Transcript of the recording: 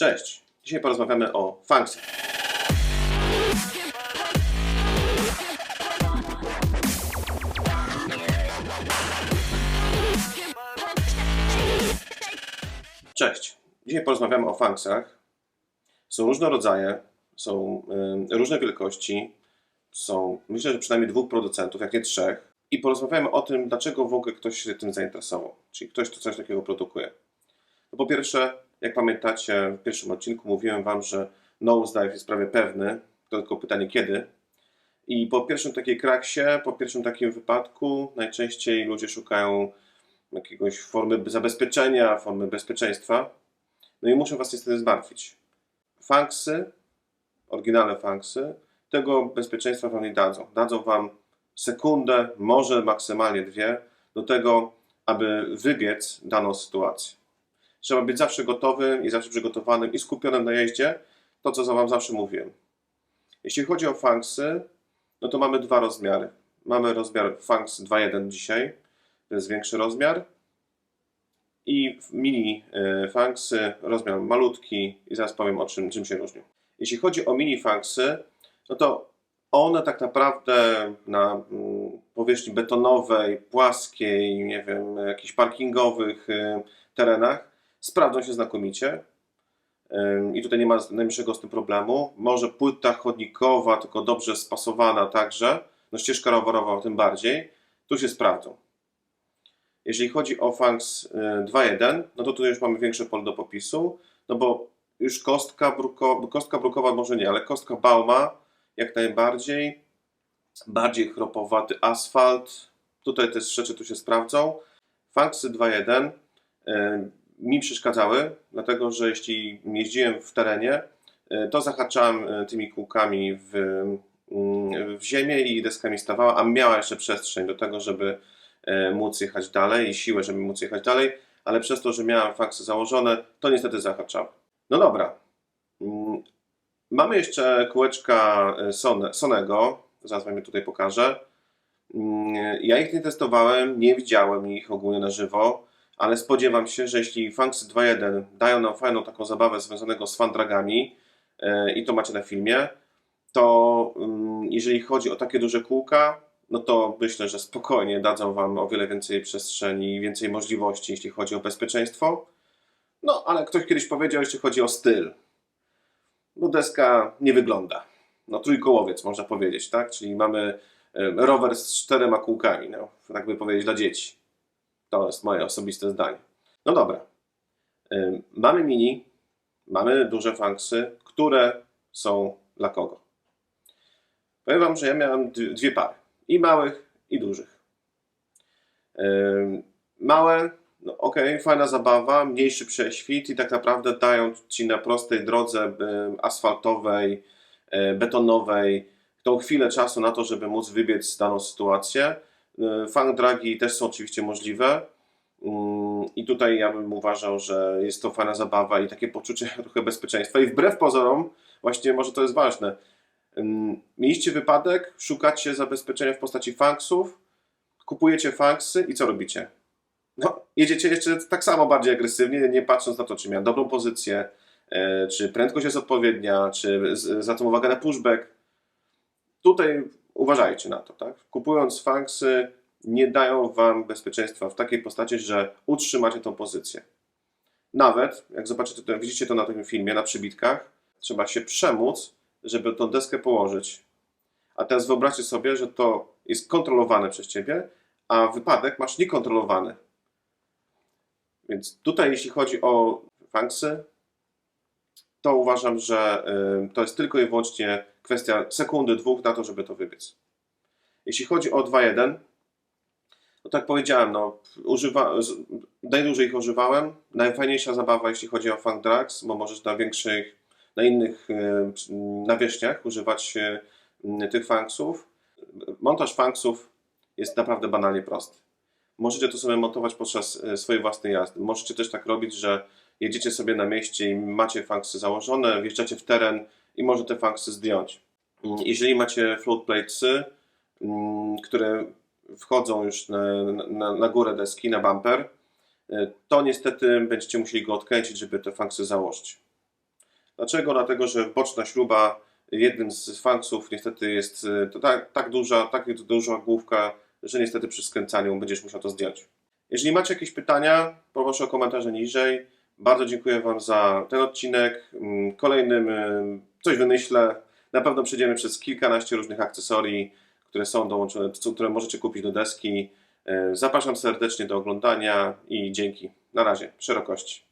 Cześć! Dzisiaj porozmawiamy o funksach. Cześć! Dzisiaj porozmawiamy o funksach. Są różne rodzaje, są y, różne wielkości, są myślę, że przynajmniej dwóch producentów, jak nie trzech. I porozmawiamy o tym, dlaczego w ogóle ktoś się tym zainteresował, czyli ktoś, kto coś takiego produkuje. No po pierwsze, jak pamiętacie, w pierwszym odcinku mówiłem Wam, że nosedive jest prawie pewny, to tylko pytanie kiedy. I po pierwszym takiej kraksie, po pierwszym takim wypadku, najczęściej ludzie szukają jakiegoś formy zabezpieczenia, formy bezpieczeństwa. No i muszę Was niestety zmartwić. Funksy, oryginalne funksy, tego bezpieczeństwa Wam nie dadzą. Dadzą Wam sekundę, może maksymalnie dwie, do tego, aby wybiec daną sytuację. Trzeba być zawsze gotowym i zawsze przygotowanym i skupionym na jeździe, to co Wam zawsze mówiłem. Jeśli chodzi o funksy, no to mamy dwa rozmiary. Mamy rozmiar Funks 2.1 dzisiaj, to jest większy rozmiar. I mini e, funksy, rozmiar malutki i zaraz powiem o czym, czym się różnią. Jeśli chodzi o mini funksy, no to one tak naprawdę na mm, powierzchni betonowej, płaskiej, nie wiem, jakichś parkingowych e, terenach sprawdzą się znakomicie. I tutaj nie ma najmniejszego z tym problemu. Może płyta chodnikowa, tylko dobrze spasowana także, no ścieżka rowerowa tym bardziej, tu się sprawdzą. Jeżeli chodzi o Funks y, 2.1, no to tu już mamy większe pole do popisu, no bo już kostka, bruko, kostka brukowa może nie, ale kostka Bauma jak najbardziej, bardziej chropowaty asfalt, tutaj te rzeczy tu się sprawdzą. Funksy 2.1 y, mi przeszkadzały, dlatego że jeśli jeździłem w terenie, y, to zahaczałem y, tymi kółkami w, mm, w ziemię i deska mi stawała, a miała jeszcze przestrzeń do tego, żeby y, móc jechać dalej i siłę, żeby móc jechać dalej, ale przez to, że miałem faksy założone, to niestety zahaczało. No dobra. Mm, Mamy jeszcze kółeczka Son- Sonego, zaraz Wam je tutaj pokażę. Mm, Ja ich nie testowałem, nie widziałem ich ogólnie na żywo, ale spodziewam się, że jeśli Funksy 2.1 dają nam fajną taką zabawę związanego z fandragami e, i to macie na filmie, to mm, jeżeli chodzi o takie duże kółka, no to myślę, że spokojnie dadzą Wam o wiele więcej przestrzeni i więcej możliwości, jeśli chodzi o bezpieczeństwo. No, ale ktoś kiedyś powiedział, jeśli chodzi o styl. No, deska nie wygląda. No, trójkołowiec można powiedzieć, tak? Czyli mamy e, rower z czterema kółkami, no, tak by powiedzieć, dla dzieci. To jest moje osobiste zdanie. No dobra. Mamy mini, mamy duże funksy, które są dla kogo? Powiem Wam, że ja miałem dwie pary. I małych, i dużych. Małe, no okej, fajna zabawa, mniejszy prześwit i tak naprawdę dają Ci na prostej drodze asfaltowej, y, betonowej tą chwilę czasu na to, żeby móc wybiec daną sytuację. Fang dragi też są oczywiście możliwe. Mm, I tutaj ja bym uważał, że jest to fajna zabawa i takie poczucie trochę bezpieczeństwa. I wbrew pozorom, właśnie może to jest ważne. ym, Mieliście wypadek, szukacie zabezpieczenia w postaci funksów, kupujecie funksy i co robicie? No, jedziecie jeszcze tak samo bardziej agresywnie, nie patrząc na to, czy miałem dobrą pozycję, e, czy prędkość jest odpowiednia, czy zwracam uwagę na pushback. Tutaj uważajcie na to, tak? Kupując funksy, nie dają Wam bezpieczeństwa w takiej postaci, że utrzymacie tą pozycję. Nawet, jak zobaczycie, to, widzicie to na tym filmie, na przybitkach, trzeba się przemóc, żeby tą deskę położyć. A teraz wyobraźcie sobie, że to jest kontrolowane przez Ciebie, a wypadek masz niekontrolowany. Więc tutaj, jeśli chodzi o funksy, to uważam, że y, to jest tylko i wyłącznie kwestia sekundy, dwóch na to, żeby to wybiec. Jeśli chodzi o 2.1, no tak powiedziałem, no, używa, najdłużej ich używałem. Najfajniejsza zabawa, jeśli chodzi o Funk Drags, bo możesz na większych, na innych przy- nawierzchniach używać e, m, tych funksów. Montaż funksów jest naprawdę banalnie prosty. Możecie to sobie montować podczas swojej własnej jazdy. Możecie też tak robić, że jedziecie sobie na mieście i macie funksy założone, wjeżdżacie w teren i może te funksy zdjąć. Mm, Jeżeli macie float platesy, mm, które wchodzą już na, na, na górę deski, na bumper, y, to niestety będziecie musieli go odkręcić, żeby te funksy założyć. Dlaczego? Dlatego, że boczna śruba jednym z fanksów niestety jest y, tak, tak duża, tak duża główka, że niestety przy skręcaniu będziesz musiał to zdjąć. Jeżeli macie jakieś pytania, proszę o komentarze niżej. Bardzo dziękuję Wam za ten odcinek. Mm, Kolejnym y, coś wymyślę. Na pewno przejdziemy przez kilkanaście różnych akcesorii, które są dołączone, które możecie kupić do deski. Y, Zapraszam serdecznie do oglądania i dzięki. Na razie, szerokości.